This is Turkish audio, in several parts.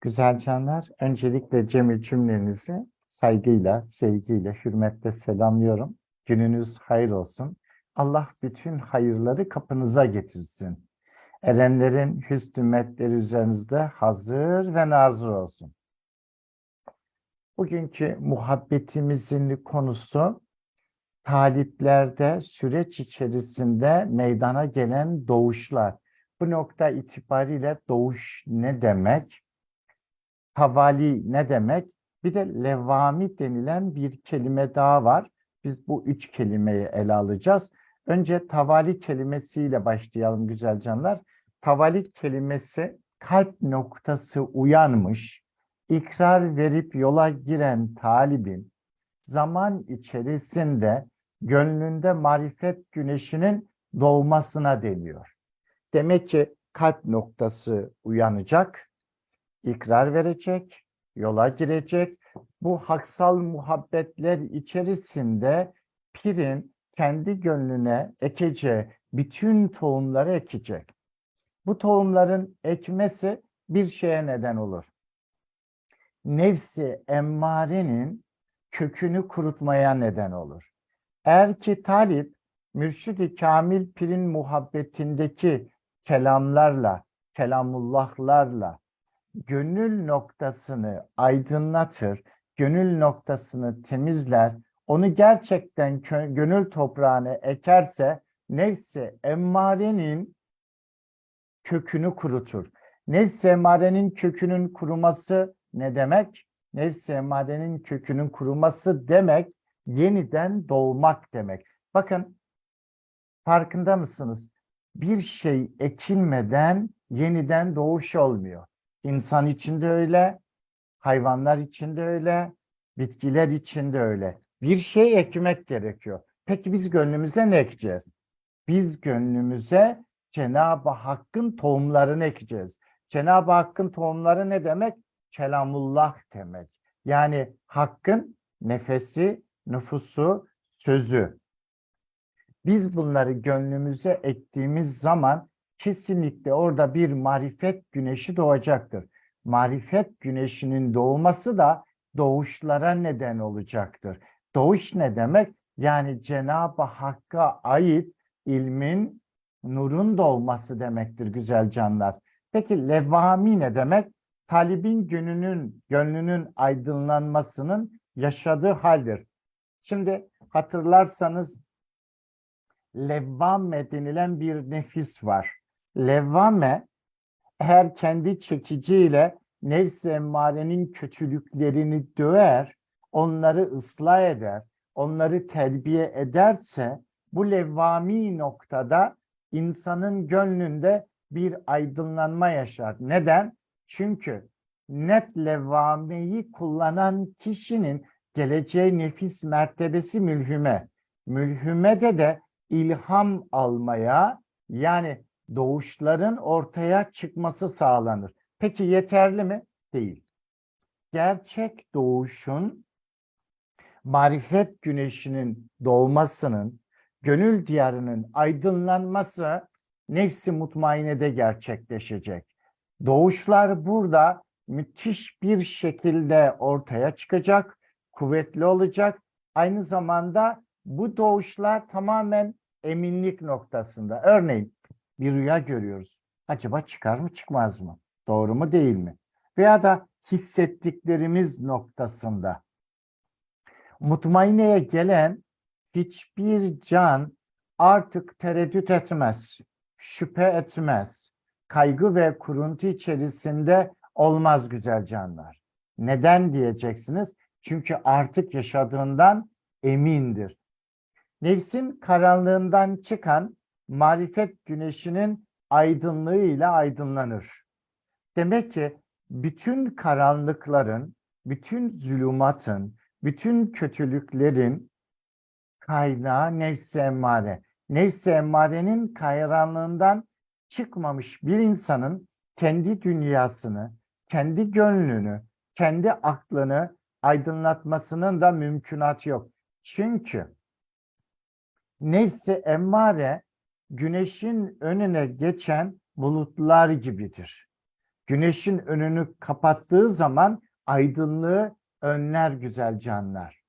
Güzel canlar, öncelikle Cemil cümlenizi saygıyla, sevgiyle, hürmetle selamlıyorum. Gününüz hayır olsun. Allah bütün hayırları kapınıza getirsin. Erenlerin hüsnü metleri üzerinizde hazır ve nazır olsun. Bugünkü muhabbetimizin konusu taliplerde süreç içerisinde meydana gelen doğuşlar. Bu nokta itibariyle doğuş ne demek? Havali ne demek? Bir de levami denilen bir kelime daha var. Biz bu üç kelimeyi ele alacağız. Önce tavali kelimesiyle başlayalım güzel canlar. Tavali kelimesi kalp noktası uyanmış, ikrar verip yola giren talibin zaman içerisinde gönlünde marifet güneşinin doğmasına deniyor. Demek ki kalp noktası uyanacak, ikrar verecek, yola girecek. Bu haksal muhabbetler içerisinde pirin kendi gönlüne ekeceği bütün tohumları ekecek. Bu tohumların ekmesi bir şeye neden olur. Nefsi emmarenin kökünü kurutmaya neden olur. Eğer ki talip mürşidi kamil pirin muhabbetindeki kelamlarla, kelamullahlarla gönül noktasını aydınlatır, gönül noktasını temizler, onu gerçekten gönül toprağına ekerse nefsi emmarenin kökünü kurutur. Nefsi emmarenin kökünün kuruması ne demek? Nefsi emmarenin kökünün kuruması demek yeniden doğmak demek. Bakın farkında mısınız? Bir şey ekilmeden yeniden doğuş olmuyor. İnsan için de öyle, hayvanlar için de öyle, bitkiler için de öyle. Bir şey ekmek gerekiyor. Peki biz gönlümüze ne ekeceğiz? Biz gönlümüze Cenab-ı Hakk'ın tohumlarını ekeceğiz. Cenab-ı Hakk'ın tohumları ne demek? Kelamullah demek. Yani Hakk'ın nefesi, nüfusu, sözü. Biz bunları gönlümüze ektiğimiz zaman kesinlikle orada bir marifet güneşi doğacaktır. Marifet güneşinin doğması da doğuşlara neden olacaktır. Doğuş ne demek? Yani Cenab-ı Hakk'a ait ilmin, nurun doğması demektir güzel canlar. Peki levvami ne demek? Talibin gönlünün, gönlünün aydınlanmasının yaşadığı haldir. Şimdi hatırlarsanız levvame denilen bir nefis var. Levvame eğer kendi çekiciyle nefs-i emmarenin kötülüklerini döver, onları ıslah eder, onları terbiye ederse bu levvami noktada insanın gönlünde bir aydınlanma yaşar. Neden? Çünkü net levvameyi kullanan kişinin geleceği nefis mertebesi mülhüme. Mülhümede de ilham almaya yani doğuşların ortaya çıkması sağlanır. Peki yeterli mi? Değil. Gerçek doğuşun marifet güneşinin doğmasının, gönül diyarının aydınlanması nefsi mutmainede gerçekleşecek. Doğuşlar burada müthiş bir şekilde ortaya çıkacak, kuvvetli olacak. Aynı zamanda bu doğuşlar tamamen eminlik noktasında. Örneğin bir rüya görüyoruz. Acaba çıkar mı çıkmaz mı? Doğru mu değil mi? Veya da hissettiklerimiz noktasında. Mutmaineye gelen hiçbir can artık tereddüt etmez, şüphe etmez, kaygı ve kuruntu içerisinde olmaz güzel canlar. Neden diyeceksiniz? Çünkü artık yaşadığından emindir. Nefsin karanlığından çıkan marifet güneşinin aydınlığıyla aydınlanır. Demek ki bütün karanlıkların, bütün zulümatın, bütün kötülüklerin kaynağı nefs-i emmare. Nefs-i emmarenin karanlığından çıkmamış bir insanın kendi dünyasını, kendi gönlünü, kendi aklını aydınlatmasının da mümkünatı yok. Çünkü nefsi emmare güneşin önüne geçen bulutlar gibidir. Güneşin önünü kapattığı zaman aydınlığı önler güzel canlar.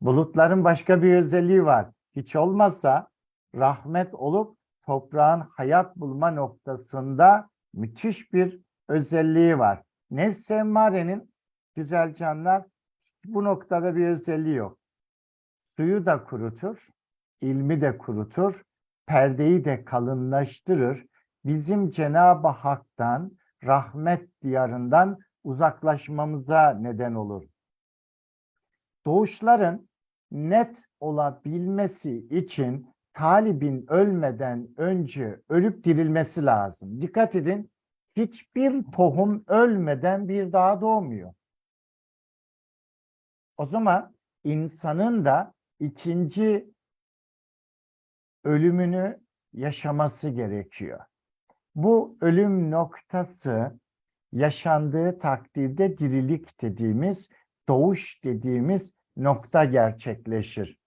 Bulutların başka bir özelliği var. Hiç olmazsa rahmet olup toprağın hayat bulma noktasında müthiş bir özelliği var. Nefs-i emmarenin güzel canlar bu noktada bir özelliği yok. Suyu da kurutur, ilmi de kurutur, perdeyi de kalınlaştırır. Bizim Cenab-ı Hak'tan, rahmet diyarından uzaklaşmamıza neden olur. Doğuşların net olabilmesi için talibin ölmeden önce ölüp dirilmesi lazım. Dikkat edin, hiçbir tohum ölmeden bir daha doğmuyor. O zaman insanın da ikinci ölümünü yaşaması gerekiyor. Bu ölüm noktası yaşandığı takdirde dirilik dediğimiz, doğuş dediğimiz nokta gerçekleşir.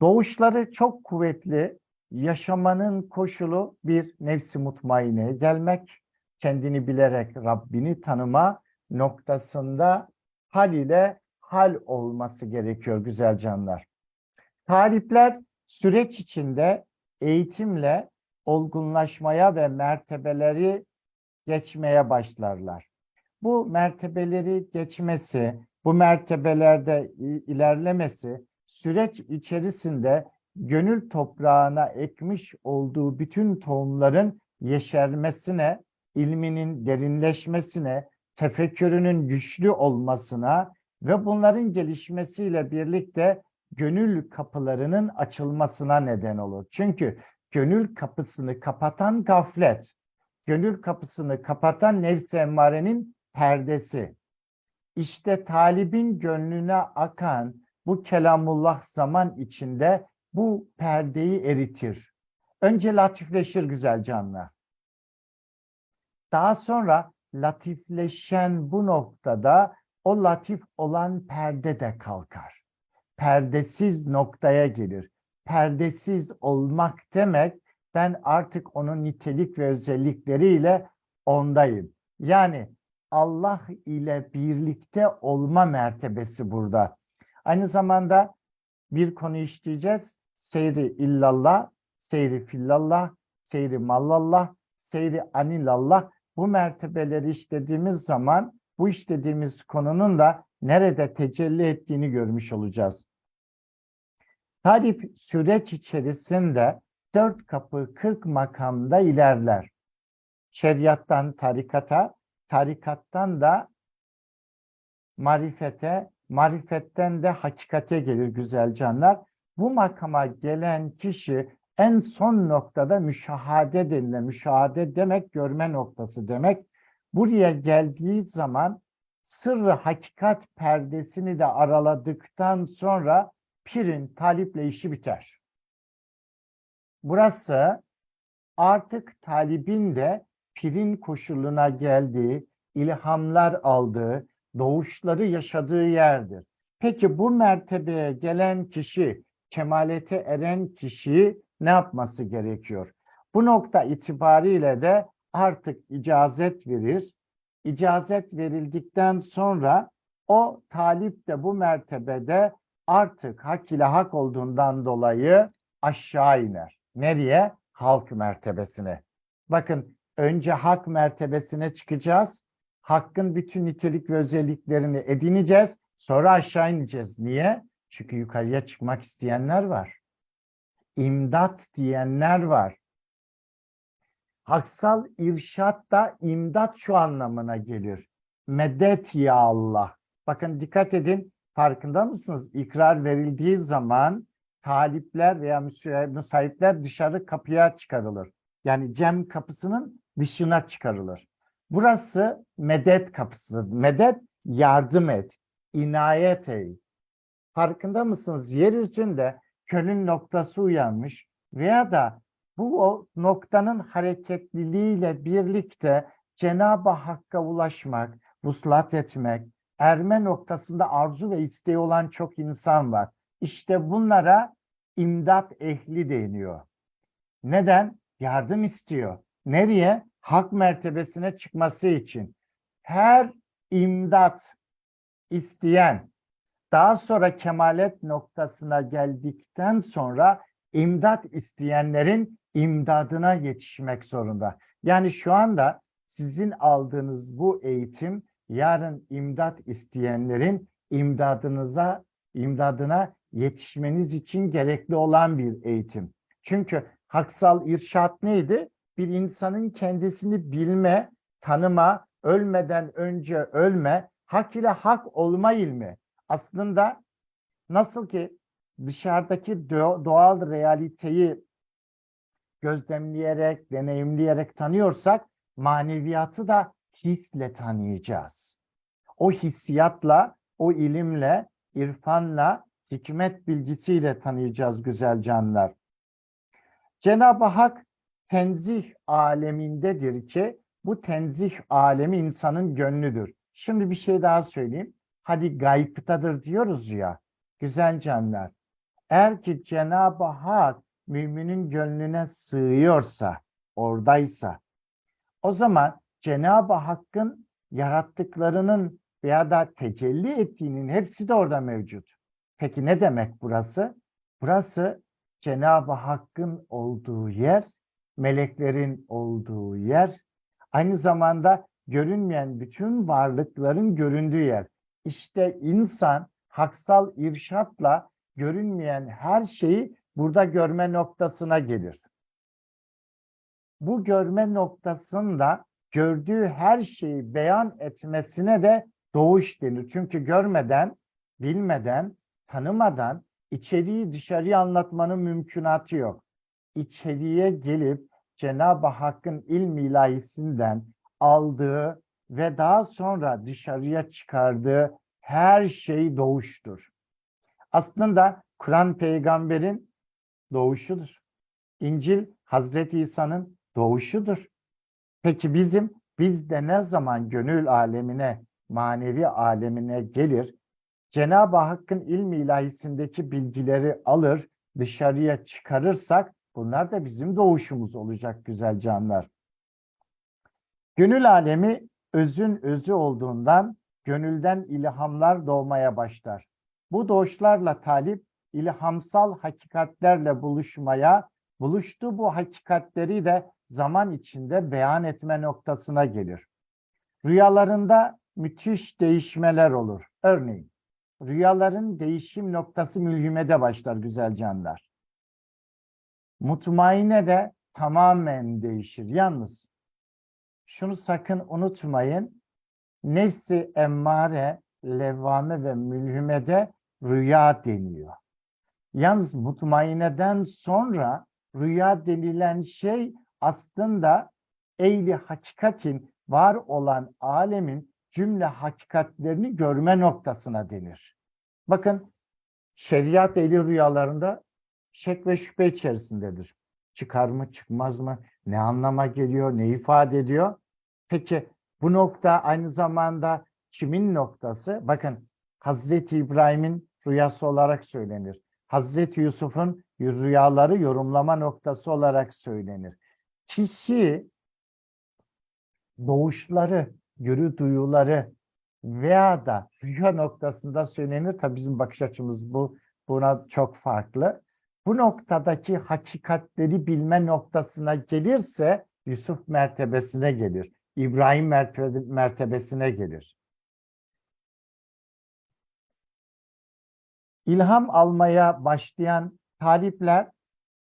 Doğuşları çok kuvvetli, yaşamanın koşulu bir nefsi mutmaineye gelmek, kendini bilerek Rabbini tanıma noktasında hal ile hal olması gerekiyor güzel canlar. Talipler süreç içinde eğitimle olgunlaşmaya ve mertebeleri geçmeye başlarlar. Bu mertebeleri geçmesi, bu mertebelerde ilerlemesi süreç içerisinde gönül toprağına ekmiş olduğu bütün tohumların yeşermesine, ilminin derinleşmesine, tefekkürünün güçlü olmasına ve bunların gelişmesiyle birlikte gönül kapılarının açılmasına neden olur. Çünkü gönül kapısını kapatan gaflet, gönül kapısını kapatan nefs emmarenin perdesi. İşte talibin gönlüne akan bu kelamullah zaman içinde bu perdeyi eritir. Önce latifleşir güzel canlar. Daha sonra latifleşen bu noktada o latif olan perde de kalkar. Perdesiz noktaya gelir. Perdesiz olmak demek ben artık onun nitelik ve özellikleriyle ondayım. Yani Allah ile birlikte olma mertebesi burada. Aynı zamanda bir konu işleyeceğiz. Seyri illallah, seyri fillallah, seyri mallallah, seyri anilallah. Bu mertebeleri işlediğimiz zaman bu işlediğimiz konunun da nerede tecelli ettiğini görmüş olacağız. Talip süreç içerisinde dört kapı kırk makamda ilerler. Şeriattan tarikata, tarikattan da marifete, marifetten de hakikate gelir güzel canlar. Bu makama gelen kişi en son noktada müşahade denilen, müşahade demek görme noktası demek. Buraya geldiği zaman sırrı hakikat perdesini de araladıktan sonra pirin taliple işi biter. Burası artık talibin de pirin koşuluna geldiği, ilhamlar aldığı, doğuşları yaşadığı yerdir. Peki bu mertebeye gelen kişi, kemalete eren kişi ne yapması gerekiyor? Bu nokta itibariyle de artık icazet verir. İcazet verildikten sonra o talip de bu mertebede artık hak ile hak olduğundan dolayı aşağı iner. Nereye? Halk mertebesine. Bakın önce hak mertebesine çıkacağız. Hakkın bütün nitelik ve özelliklerini edineceğiz. Sonra aşağı ineceğiz. Niye? Çünkü yukarıya çıkmak isteyenler var. İmdat diyenler var. Haksal irşat da imdat şu anlamına gelir. Medet ya Allah. Bakın dikkat edin farkında mısınız? İkrar verildiği zaman talipler veya müsahipler dışarı kapıya çıkarılır. Yani cem kapısının dışına çıkarılır. Burası medet kapısı. Medet yardım et, inayet ey. Farkında mısınız? Yeryüzünde kölün noktası uyanmış veya da bu o noktanın hareketliliğiyle birlikte Cenab-ı Hakk'a ulaşmak, vuslat etmek, erme noktasında arzu ve isteği olan çok insan var. İşte bunlara imdat ehli deniyor. Neden? Yardım istiyor. Nereye? Hak mertebesine çıkması için. Her imdat isteyen daha sonra kemalet noktasına geldikten sonra imdat isteyenlerin imdadına yetişmek zorunda. Yani şu anda sizin aldığınız bu eğitim yarın imdat isteyenlerin imdadınıza imdadına yetişmeniz için gerekli olan bir eğitim. Çünkü haksal irşat neydi? Bir insanın kendisini bilme, tanıma, ölmeden önce ölme, hak ile hak olma ilmi. Aslında nasıl ki dışarıdaki do- doğal realiteyi gözlemleyerek, deneyimleyerek tanıyorsak maneviyatı da hisle tanıyacağız. O hissiyatla, o ilimle, irfanla, hikmet bilgisiyle tanıyacağız güzel canlar. Cenab-ı Hak tenzih alemindedir ki bu tenzih alemi insanın gönlüdür. Şimdi bir şey daha söyleyeyim. Hadi gaybtadır diyoruz ya. Güzel canlar. Eğer ki Cenab-ı Hak müminin gönlüne sığıyorsa, oradaysa, o zaman Cenab-ı Hakk'ın yarattıklarının veya da tecelli ettiğinin hepsi de orada mevcut. Peki ne demek burası? Burası Cenab-ı Hakk'ın olduğu yer, meleklerin olduğu yer, aynı zamanda görünmeyen bütün varlıkların göründüğü yer. İşte insan haksal irşatla görünmeyen her şeyi burada görme noktasına gelir. Bu görme noktasında gördüğü her şeyi beyan etmesine de doğuş denir. Çünkü görmeden, bilmeden, tanımadan içeriği dışarıya anlatmanın mümkünatı yok. İçeriye gelip Cenab-ı Hakk'ın ilmi ilahisinden aldığı ve daha sonra dışarıya çıkardığı her şey doğuştur. Aslında Kur'an peygamberin doğuşudur. İncil Hazreti İsa'nın doğuşudur. Peki bizim biz de ne zaman gönül alemine, manevi alemine gelir, Cenab-ı Hakk'ın ilmi ilahisindeki bilgileri alır, dışarıya çıkarırsak bunlar da bizim doğuşumuz olacak güzel canlar. Gönül alemi özün özü olduğundan gönülden ilhamlar doğmaya başlar. Bu doğuşlarla talip ilhamsal hakikatlerle buluşmaya, buluştuğu bu hakikatleri de zaman içinde beyan etme noktasına gelir. Rüyalarında müthiş değişmeler olur. Örneğin rüyaların değişim noktası mülhimede başlar güzel canlar. Mutmaine de tamamen değişir. Yalnız şunu sakın unutmayın. Nefsi emmare, levvame ve mülhimede rüya deniyor. Yalnız mutmaineden sonra rüya denilen şey aslında eyli hakikatin var olan alemin cümle hakikatlerini görme noktasına denir. Bakın şeriat ehli rüyalarında şek ve şüphe içerisindedir. Çıkar mı çıkmaz mı? Ne anlama geliyor? Ne ifade ediyor? Peki bu nokta aynı zamanda kimin noktası? Bakın Hazreti İbrahim'in rüyası olarak söylenir. Hazreti Yusuf'un rüyaları yorumlama noktası olarak söylenir. Kişi doğuşları, görü duyuları veya da rüya noktasında söylenir. Tabii bizim bakış açımız bu buna çok farklı. Bu noktadaki hakikatleri bilme noktasına gelirse Yusuf mertebesine gelir. İbrahim mertebe, mertebesine gelir. İlham almaya başlayan talipler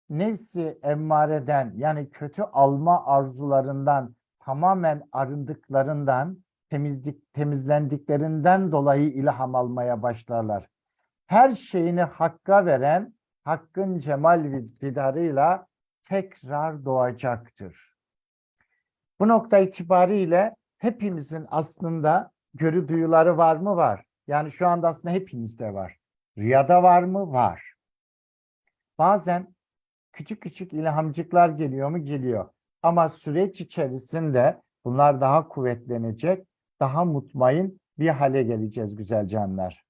nefsi emmareden yani kötü alma arzularından tamamen arındıklarından, temizlik, temizlendiklerinden dolayı ilham almaya başlarlar. Her şeyini Hakk'a veren, Hakk'ın cemal vidarıyla tekrar doğacaktır. Bu nokta itibariyle hepimizin aslında görü duyuları var mı? Var. Yani şu anda aslında hepimizde var. Rüyada var mı? Var. Bazen küçük küçük ilhamcıklar geliyor mu? Geliyor. Ama süreç içerisinde bunlar daha kuvvetlenecek, daha mutmain bir hale geleceğiz güzel canlar.